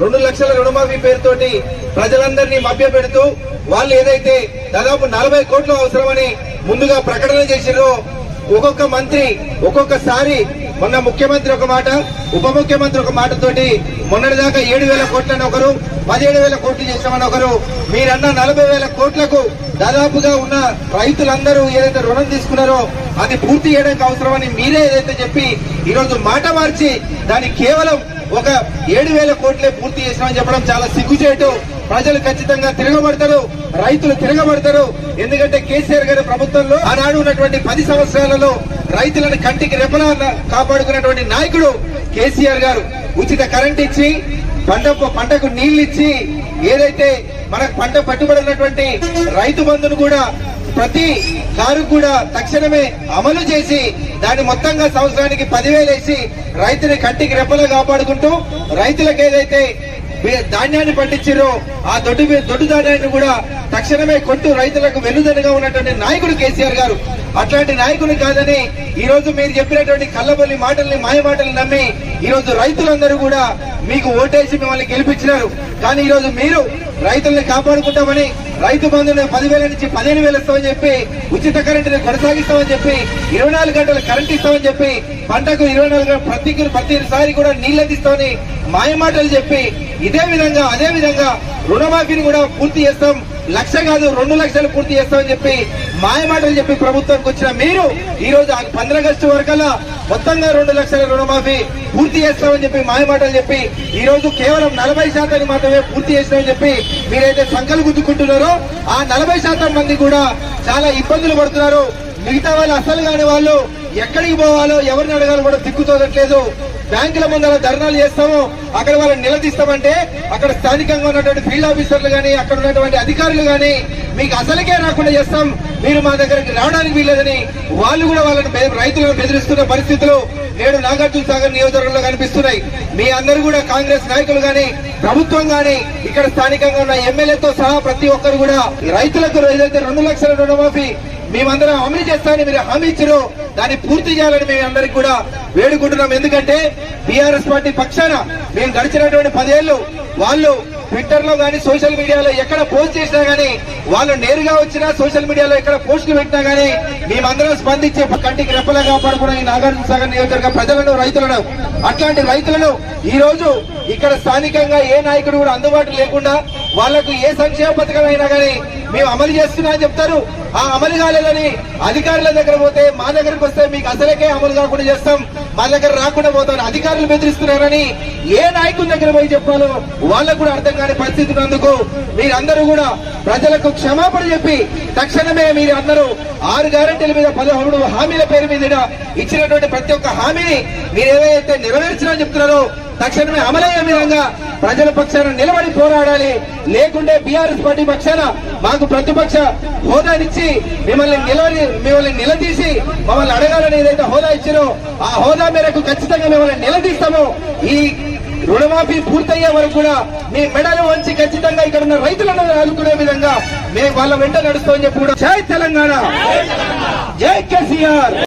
రెండు లక్షల రుణమాఫీ పేరుతోటి ప్రజలందరినీ మభ్యపెడుతూ వాళ్ళు ఏదైతే దాదాపు నలభై కోట్లు అవసరమని ముందుగా ప్రకటన చేసిరో ఒక్కొక్క మంత్రి ఒక్కొక్కసారి మొన్న ముఖ్యమంత్రి ఒక మాట ఉప ముఖ్యమంత్రి ఒక మాటతోటి మొన్నటిదాకా ఏడు వేల కోట్లని ఒకరు పదిహేడు వేల కోట్లు చేశామని ఒకరు మీరన్న నలభై వేల కోట్లకు దాదాపుగా ఉన్న రైతులందరూ ఏదైతే రుణం తీసుకున్నారో అది పూర్తి చేయడానికి అవసరమని మీరే ఏదైతే చెప్పి ఈరోజు మాట మార్చి దాన్ని కేవలం ఒక ఏడు వేల కోట్లే పూర్తి చేసినామని చెప్పడం చాలా సిగ్గుచేటు. ప్రజలు ఖచ్చితంగా తిరగబడతారు రైతులు తిరగబడతారు. ఎందుకంటే కేసీఆర్ గారి ప్రభుత్వంలో ఆనాడు ఉన్నటువంటి పది సంవత్సరాలలో రైతులను కంటికి రెపలా కాపాడుకున్నటువంటి నాయకుడు కేసీఆర్ గారు. ఉచిత కరెంట్ ఇచ్చి పంట పంటకు నీళ్ళు ఇచ్చి ఏదైతే మనకు పంట పట్టుబడినటువంటి రైతు బంధును కూడా ప్రతి కారు కూడా తక్షణమే అమలు చేసి దాన్ని మొత్తంగా సంవత్సరానికి పదివేలు వేసి రైతుని కంటికి రెప్పలో కాపాడుకుంటూ రైతులకు ఏదైతే ధాన్యాన్ని పండించారో ఆ దొడ్డు దొడ్డు ధాన్యాన్ని కూడా తక్షణమే కొట్టు రైతులకు వెన్నుదన్నుగా ఉన్నటువంటి నాయకుడు కేసీఆర్ గారు. అట్లాంటి నాయకులు కాదని ఈ రోజు మీరు చెప్పినటువంటి కళ్ళబొల్లి మాటల్ని మాయ మాటల్ని నమ్మి ఈ రోజు రైతులందరూ కూడా మీకు ఓటేసి మిమ్మల్ని గెలిపించినారు. కానీ ఈ రోజు మీరు రైతుల్ని కాపాడుకుంటామని రైతు బంధుని పదివేల నుంచి పదిహేను వేలు ఇస్తామని చెప్పి ఉచిత కరెంటుని కొనసాగిస్తామని చెప్పి ఇరవై నాలుగు గంటలు కరెంట్ ఇస్తామని చెప్పి పంటకు ఇరవై నాలుగు ప్రతి ప్రతిసారి కూడా నీళ్ళు అందిస్తామని మాయ మాటలు చెప్పి ఇదే విధంగా అదే విధంగా రుణమాఫీని కూడా పూర్తి చేస్తాం. లక్ష కాదు రెండు లక్షలు పూర్తి చేస్తామని చెప్పి మాయమాటలు చెప్పి ప్రభుత్వానికి వచ్చిన మీరు ఈ రోజు పంద్ర ఆగస్టు వరకల్లా మొత్తంగా రెండు లక్షల రుణమాఫీ పూర్తి చేస్తామని చెప్పి మాయమాటలు చెప్పి ఈ రోజు కేవలం నలభై శాతానికి మాత్రమే పూర్తి చేస్తామని చెప్పి మీరైతే సంకలు గుద్దుకుంటున్నారో ఆ నలభై శాతం మంది కూడా చాలా ఇబ్బందులు పడుతున్నారు. మిగతా వాళ్ళు అసలు కాని వాళ్ళు ఎక్కడికి పోవాలో ఎవరిని అడగాలో కూడా దిక్కుతోదట్లేదు బ్యాంకుల ముందర ధర్నాలు చేస్తాము అక్కడ వాళ్ళని నిలదీస్తామంటే అక్కడ స్థానికంగా ఉన్నటువంటి ఫీల్డ్ ఆఫీసర్లు కానీ అక్కడ ఉన్నటువంటి అధికారులు కానీ మీకు అసలుకే రాకుండా చేస్తాం. మీరు మా దగ్గరికి రావడానికి వీల్లేదని వాళ్ళు కూడా వాళ్ళని రైతులను బెదిరిస్తున్న పరిస్థితులు నేడు నాగార్జున సాగర్ నియోజకవర్గంలో కనిపిస్తున్నాయి. మీ అందరూ కూడా కాంగ్రెస్ నాయకులు కానీ ప్రభుత్వం కానీ ఇక్కడ స్థానికంగా ఉన్న ఎమ్మెల్యేతో సహా ప్రతి ఒక్కరు కూడా రైతులకు ఏదైతే రెండు లక్షల రుణమాఫీ మేమందరం అమలు చేస్తామని మీరు హామీ ఇచ్చారు. దాన్ని పూర్తి చేయాలని మేము అందరికి కూడా వేడుకుంటున్నాం. ఎందుకంటే బీఆర్ఎస్ పార్టీ పక్షాన మేము గడిచినటువంటి పదేళ్ళు వాళ్ళు ట్విట్టర్లో గానీ సోషల్ మీడియాలో ఎక్కడ పోస్ట్ చేసినా గానీ వాళ్ళు నేరుగా వచ్చినా సోషల్ మీడియాలో ఎక్కడ పోస్టులు పెట్టినా గానీ మేమందరం స్పందించే కంటికి రెప్పలా కాపాడుకున్న ఈ నాగార్జున సాగర్ నియోజకవర్గ ప్రజలను రైతులను అట్లాంటి రైతులను ఈ రోజు ఇక్కడ స్థానికంగా ఏ నాయకుడు కూడా అందుబాటులో లేకుండా వాళ్ళకు ఏ సంక్షేమ పథకం అయినా గానీ మేము అమలు చేస్తున్నా అని చెప్తారు. ఆ అమలు కాలేదని అధికారుల దగ్గర పోతే మా దగ్గరకు వస్తే మీకు అసలకే అమలు కాకుండా చేస్తాం. మా దగ్గర రాకుండా పోతాం అధికారులు బెదిరిస్తున్నారని ఏ నాయకుల దగ్గర పోయి చెప్పాలో వాళ్ళకు కూడా అర్థం కాని పరిస్థితి ఉన్నందుకు మీరందరూ కూడా ప్రజలకు క్షమాపణ చెప్పి తక్షణమే మీరు అందరూ ఆరు గ్యారెంటీల మీద పదహారు హామీల పేరు మీద ఇచ్చినటువంటి ప్రతి ఒక్క హామీని మీరు ఏవైతే నెరవేర్చినా చెప్తున్నారో తక్షణమే అమలయ్యే విధంగా ప్రజల పక్షాన నిలబడి పోరాడాలి. లేకుంటే బీఆర్ఎస్ పార్టీ పక్షాన మాకు ప్రతిపక్ష హోదానిచ్చి మిమ్మల్ని నిలబడి మిమ్మల్ని నిలదీసి మమ్మల్ని అడగాలని ఏదైతే హోదా ఇచ్చారో ఆ హోదా మేరకు ఖచ్చితంగా మిమ్మల్ని నిలదీస్తాము. ఈ రుణమాఫీ పూర్తయ్యే వరకు కూడా మీ మెడలు వంచి ఖచ్చితంగా ఇక్కడ ఉన్న రైతులను ఆదుకునే విధంగా మేము వాళ్ళ వెంట నడుస్తామని చెప్పి కూడా. జై తెలంగాణ! జై కేసీఆర్!